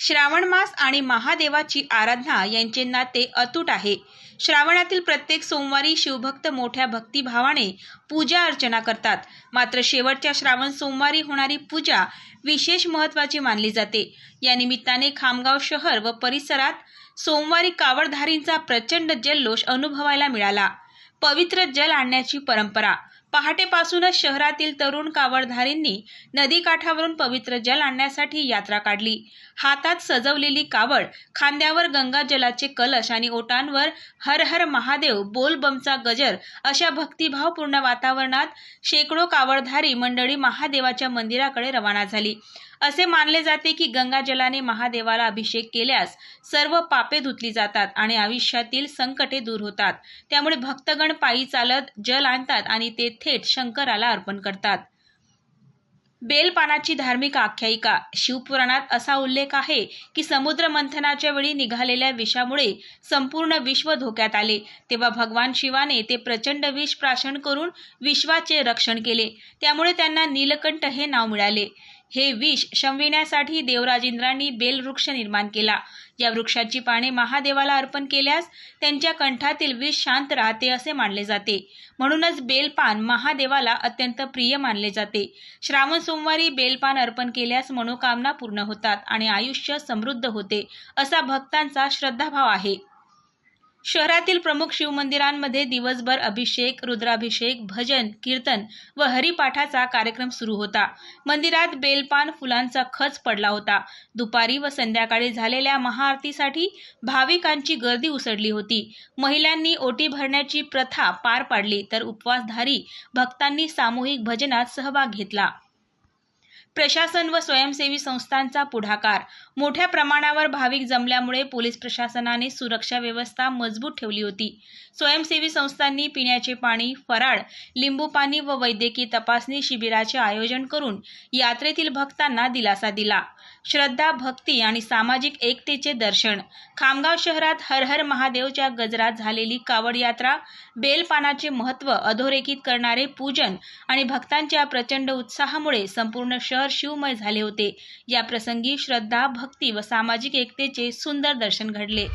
श्रावण मास आणि महादेवाची आराधना यांचे नाते अतूट आहे. श्रावणातील प्रत्येक सोमवारी शिवभक्त मोठ्या भक्तिभावाने पूजा अर्चना करतात. मात्र शेवटच्या श्रावण सोमवारी होणारी पूजा विशेष महत्त्वाची मानली जाते. या निमित्ताने खामगाव शहर व परिसरात सोमवारी कावडधारींचा प्रचंड जल्लोष अनुभवायला मिळाला. पवित्र जल आणण्याची परंपरा पहाटेपासूनच शहरातील तरुण कावडधारींनी नदीकाठावरून पवित्र जल आणण्यासाठी यात्रा काढली. हातात सजवलेली कावड खांद्यावर गंगा जलाचे कलश आणि ओटांवर हर हर महादेव बोलबमचा गजर अशा भक्तिभावपूर्ण वातावरणात शेकडो कावडधारी मंडळी महादेवाच्या मंदिराकडे रवाना झाली. असे मानले जाते की गंगाजलाने महादेवाला अभिषेक केल्यास सर्व पापे धुतली जातात आणि आयुष्यातील संकटे दूर होतात. त्यामुळे भक्तगण पायी चालत जल आणतात आणि ते थेट शंकराला अर्पण करतात. बेलपानाची धार्मिक आख्यायिका शिवपुराणात असा उल्लेख आहे की समुद्र मंथनाच्या वेळी निघालेल्या विषामुळे संपूर्ण विश्व धोक्यात आले. तेव्हा भगवान शिवाने ते प्रचंड विष प्राशन करून विश्वाचे रक्षण केले. त्यामुळे त्यांना नीलकंठ हे नाव मिळाले. हे विष शमविण्यासाठी देवराजेंद्रांनी बेलवृक्ष निर्माण केला. या वृक्षाची पाने महादेवाला अर्पण केल्यास त्यांच्या कंठातील विष शांत राहते असे मानले जाते. म्हणूनच बेलपान महादेवाला अत्यंत प्रिय मानले जाते. श्रावण सोमवारी बेलपान अर्पण केल्यास मनोकामना पूर्ण होतात आणि आयुष्य समृद्ध होते असा भक्तांचा श्रद्धाभाव आहे. शहरातील प्रमुख शिवमंदिरांमध्ये दिवसभर अभिषेक रुद्राभिषेक भजन कीर्तन व हरिपाठाचा कार्यक्रम सुरू होता. मंदिरात बेलपान फुलांचा खच पडला होता. दुपारी व संध्याकाळी झालेल्या महाआरतीसाठी भाविकांची गर्दी उसळली होती. महिलांनी ओटी भरण्याची प्रथा पार पाडली तर उपवासधारी भक्तांनी सामूहिक भजनात सहभाग घेतला. प्रशासन व स्वयंसेवी संस्थांचा पुढाकार. मोठ्या प्रमाणावर भाविक जमल्यामुळे पोलीस प्रशासनाने सुरक्षा व्यवस्था मजबूत ठेवली होती. स्वयंसेवी संस्थांनी पिण्याचे पाणी फराळ लिंबू पाणी व वैद्यकीय तपासणी शिबिराचे आयोजन करून यात्रेतील भक्तांना दिलासा दिला. श्रद्धा भक्ती आणि सामाजिक एकतेचे दर्शन. खामगाव शहरात हर हर महादेवच्या गजरात झालेली कावड यात्रा बेलपानाचे महत्त्व अधोरेखित करणारे पूजन आणि भक्तांच्या प्रचंड उत्साहामुळे संपूर्ण शहर शिवमय झाले होते. या प्रसंगी श्रद्धा भक्ती व सामाजिक एकतेचे सुंदर दर्शन घडले.